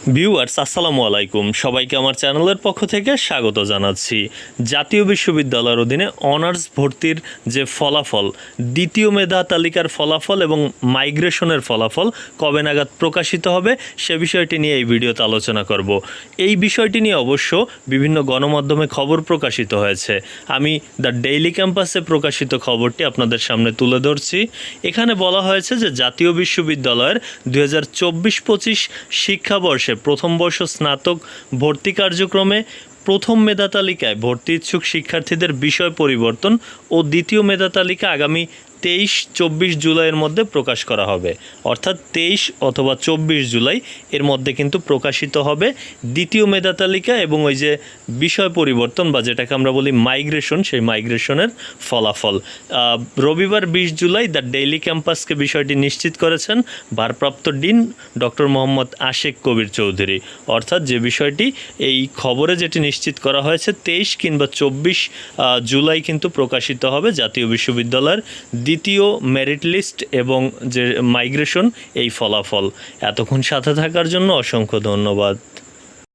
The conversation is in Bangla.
ভিউয়ার্স, আসসালামু আলাইকুম। সবাইকে আমার চ্যানেলের পক্ষ থেকে স্বাগত জানাচ্ছি। জাতীয় বিশ্ববিদ্যালয়ের অধীনে অনার্স ভর্তির যে ফলাফল, দ্বিতীয় মেধা তালিকার ফলাফল এবং মাইগ্রেশনের ফলাফল কবে নাগাদ প্রকাশিত হবে, সে বিষয়টি নিয়ে এই ভিডিওতে আলোচনা করব। এই বিষয়টি নিয়ে অবশ্য বিভিন্ন গণমাধ্যমে খবর প্রকাশিত হয়েছে। আমি দ্য ডেইলি ক্যাম্পাসে প্রকাশিত খবরটি আপনাদের সামনে তুলে ধরছি। এখানে বলা হয়েছে যে জাতীয় বিশ্ববিদ্যালয়ের দু হাজার চব্বিশ পঁচিশ শিক্ষাবর্ষে প্রথম বর্ষ স্নাতক ভর্তি কার্যক্রমে প্রথম মেধা তালিকায় ভর্তি ইচ্ছুক শিক্ষার্থীদের বিষয় পরিবর্তন ও দ্বিতীয় মেধা তালিকা আগামী তেইশ, চব্বিশ জুলাইয়ের মধ্যে প্রকাশ করা হবে। অর্থাৎ তেইশ অথবা চব্বিশ জুলাই এর মধ্যে কিন্তু প্রকাশিত হবে দ্বিতীয় মেধা তালিকা এবং ওই যে বিষয় পরিবর্তন বা যেটাকে আমরা বলি মাইগ্রেশন, সেই মাইগ্রেশনের ফলাফল। রবিবার বিশ জুলাই দ্য ডেইলি ক্যাম্পাসকে বিষয়টি নিশ্চিত করেছেন ভারপ্রাপ্ত ডিন ডক্টর মোহাম্মদ আশেক কবির চৌধুরী। অর্থাৎ যে বিষয়টি, এই খবরে যেটি নিশ্চিত করা হয়েছে, তেইশ কিংবা চব্বিশ জুলাই কিন্তু প্রকাশিত হবে জাতীয় বিশ্ববিদ্যালয়ের দ্বিতীয় মেরিট লিস্ট এবং যে মাইগ্রেশন এই ফলাফল। এতক্ষণ সাথে থাকার জন্য অসংখ্য ধন্যবাদ।